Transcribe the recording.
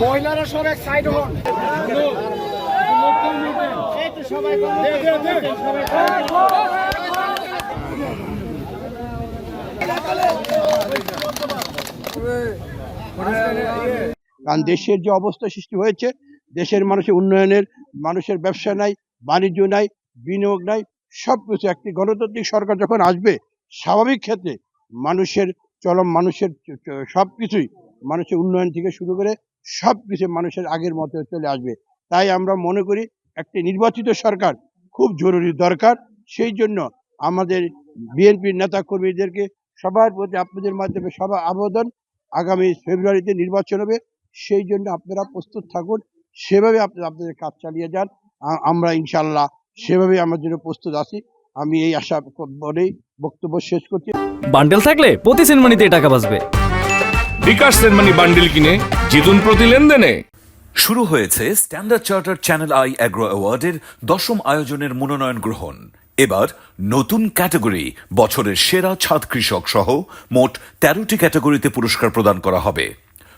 মহিলারা সব এক সাইড হন। কারণ দেশের যে অবস্থা সৃষ্টি হয়েছে, দেশের মানুষের উন্নয়নের, মানুষের ব্যবসা নাই, বাণিজ্য নাই, বিনিয়োগ নাই সব কিছু, একটি গণতান্ত্রিক সরকার যখন আসবে, স্বাভাবিক ক্ষেত্রে মানুষের চলম মানুষের সব কিছুই, মানুষের উন্নয়ন থেকে শুরু করে সব কিছু মানুষের আগের মতো চলে আসবে। তাই আমরা মনে করি একটি নির্বাচিত সরকার খুব জরুরি দরকার। সেই জন্য আমাদের বিএনপির নেতা কর্মীদেরকে সবার প্রতি আপনাদের মাধ্যমে সবার আবেদন আগামী ফেব্রুয়ারিতে নির্বাচন হবে। সেই জন্য আপনারা প্রস্তুত থাকুন। সেভাবে আপনারা আপনাদের কাজ চালিয়ে যান। আমরা ইনশাল্লাহ সেভাবে আমার জন্য প্রস্তুত আছি। আমি এই আশা বলেই বক্তব্য শেষ করছি। বান্ডেল থাকলে প্রতি সেনমানিতে টাকা বাঁচবে। বিকাশ সেনমানি বান্ডিল কিনে জিতুন প্রতি লেনদেনে। শুরু হয়েছে Standard Charter Channel I Agro অ্যাওয়ার্ডের দশম আয়োজনের মনোনয়ন গ্রহণ। এবার নতুন ক্যাটাগরি বছরের সেরা ছাদ কৃষক সহ মোট তেরোটি ক্যাটাগরিতে পুরস্কার প্রদান করা হবে।